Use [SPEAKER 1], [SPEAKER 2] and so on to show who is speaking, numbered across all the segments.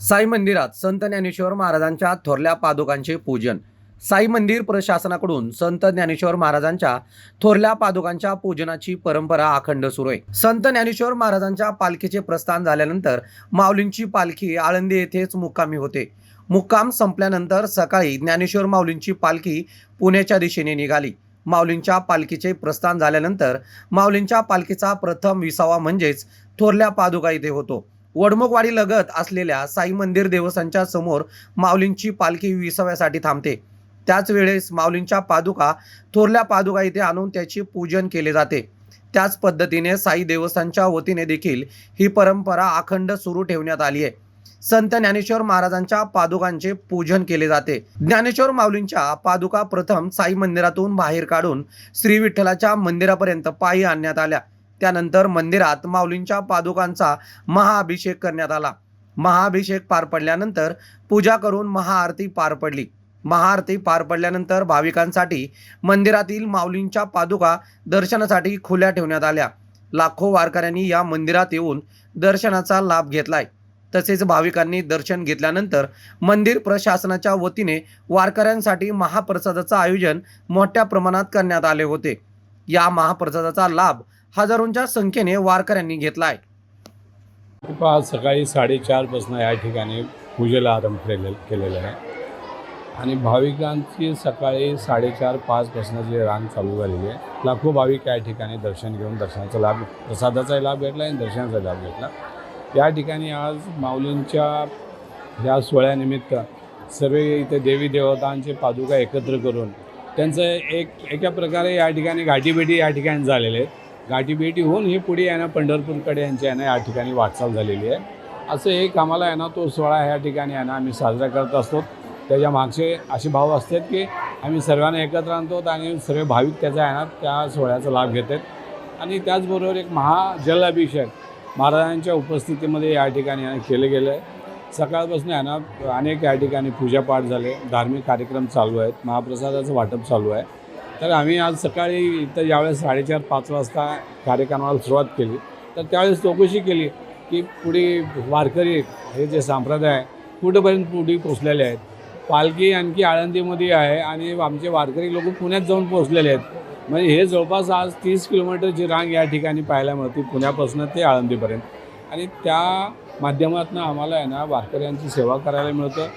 [SPEAKER 1] साई मंदिरात संत ज्ञानेश्वर महाराजांच्या थोरल्या पादुकांचे पूजन. साई मंदिर प्रशासनाकडून संत ज्ञानेश्वर महाराजांच्या थोरल्या पादुकांच्या पूजनाची परंपरा अखंड सुरू आहे. संत ज्ञानेश्वर महाराजांच्या पालखीचे प्रस्थान झाल्यानंतर माऊलींची पालखी आळंदी येथेच मुक्कामी होते. मुक्काम संपल्यानंतर सकाळी ज्ञानेश्वर माऊलींची पालखी पुण्याच्या दिशेने निघाली. माऊलींच्या पालखीचे प्रस्थान झाल्यानंतर माऊलींच्या पालखीचा प्रथम विसावा म्हणजेच थोरल्या पादुका इथे होतो. वडमुखवाडी लगत असलेल्या साई मंदिर देवस्थानच्या समोर माऊलींची पालखी विसाव्यासाठी थांबते. त्याच वेळेस माऊलींच्या पादुका थोरल्या पादुका इथे आणून त्याचे पूजन केले जाते. त्याच पद्धतीने साई देवस्थानच्या वतीने देखील ही परंपरा अखंड सुरू ठेवण्यात आली आहे. संत ज्ञानेश्वर महाराजांच्या पादुकांचे पूजन केले जाते. ज्ञानेश्वर माऊलींच्या पादुका प्रथम साई मंदिरातून बाहेर काढून श्री विठ्ठलाच्या मंदिरापर्यंत पायी आणण्यात आल्या. त्यानंतर मंदिरात माऊलींच्या पादुकांचा महाअभिषेक करण्यात आला. महाअभिषेक पार पडल्यानंतर पूजा करून महाआरती पार पडली. महाआरती पार पडल्यानंतर भाविकांसाठी मंदिरातील माऊलींच्या पादुका दर्शनासाठी खुल्या ठेवण्यात आल्या. लाखो वारकऱ्यांनी या मंदिरात येऊन दर्शनाचा लाभ घेतलाय. तसेच भाविकांनी दर्शन घेतल्यानंतर मंदिर प्रशासनाच्या वतीने वारकऱ्यांसाठी महाप्रसादाचं आयोजन मोठ्या प्रमाणात करण्यात आले होते. या महाप्रसादाचा लाभ हजारोंच्या संख्येने वारकऱ्यांनी घेतला आहे.
[SPEAKER 2] आज सकाळी साडेचारपासून या ठिकाणी पूजेला आरंभ केले केलेला आहे. आणि भाविकांची सकाळी साडेचार पाचपासून जी रांग चालू झालेली आहे लाखो भाविक या ठिकाणी दर्शन घेऊन दर्शनाचा लाभ प्रसादाचाही लाभ घेतला आणि दर्शनाचा लाभ घेतला. या ठिकाणी आज माऊलींच्या या सोहळ्यानिमित्त सर्व इथे देवी देवतांचे पादुका एकत्र करून त्यांचं एक एका प्रकारे या ठिकाणी गाठीभेटी या ठिकाणी झालेले आहेत. गाठीभेटी होऊन ही पुढे आहे ना पंढरपूरकडे यांची आहे ना या ठिकाणी वाटचाल झालेली आहे. असं एक आम्हाला आहे ना तो सोहळा ह्या ठिकाणी आहे ना आम्ही साजरा करत असतो. त्याच्या मागचे असे भाव असतात की आम्ही सर्वांना एकत्र आणतो आणि सर्व भाविक त्याचा आहे ना त्या सोहळ्याचा लाभ घेतात. आणि त्याचबरोबर एक महाजलाभिषेक महाराजांच्या उपस्थितीमध्ये या ठिकाणी आहे केलं गेलं आहे. सकाळपासून आहे ना अनेक या ठिकाणी पूजापाठ झाले धार्मिक कार्यक्रम चालू आहेत महाप्रसादाचं वाटप चालू आहे. तर आम्ही आज सकाळी इथं ज्यावेळेस साडेचार पाच वाजता कार्यक्रमाला सुरुवात केली. तर त्यावेळेस चौकशी केली की पुढे वारकरी हे जे संप्रदाय कुठंपर्यंत पुढे पोचलेले आहेत? पालखी आणखी आळंदीमध्ये आहे आणि आमचे वारकरी लोक पुण्यात जाऊन पोचलेले आहेत. म्हणजे हे जवळपास आज तीस किलोमीटरची रांग या ठिकाणी पाहायला मिळते पुण्यापासून ते आळंदीपर्यंत. आणि त्या माध्यमातून आम्हाला आहे ना वारकऱ्यांची सेवा करायला मिळतं.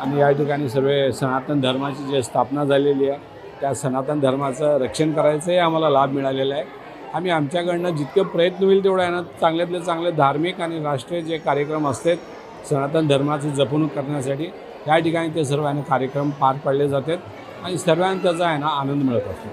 [SPEAKER 2] आणि या ठिकाणी सर्व सनातन धर्माची जी स्थापना झालेली आहे त्या सनातन धर्माचं रक्षण करायचंही आम्हाला लाभ मिळालेला आहे. आम्ही आमच्याकडनं जितके प्रयत्न होईल तेवढं आहे ना चांगल्यातले चांगले धार्मिक आणि राष्ट्रीय जे कार्यक्रम असतात सनातन धर्माची जपणूक करण्यासाठी या ठिकाणी ते सर्व आहे ना कार्यक्रम पार पाडले जातात आणि सर्वांना त्याचा आहे ना आनंद मिळत असतो.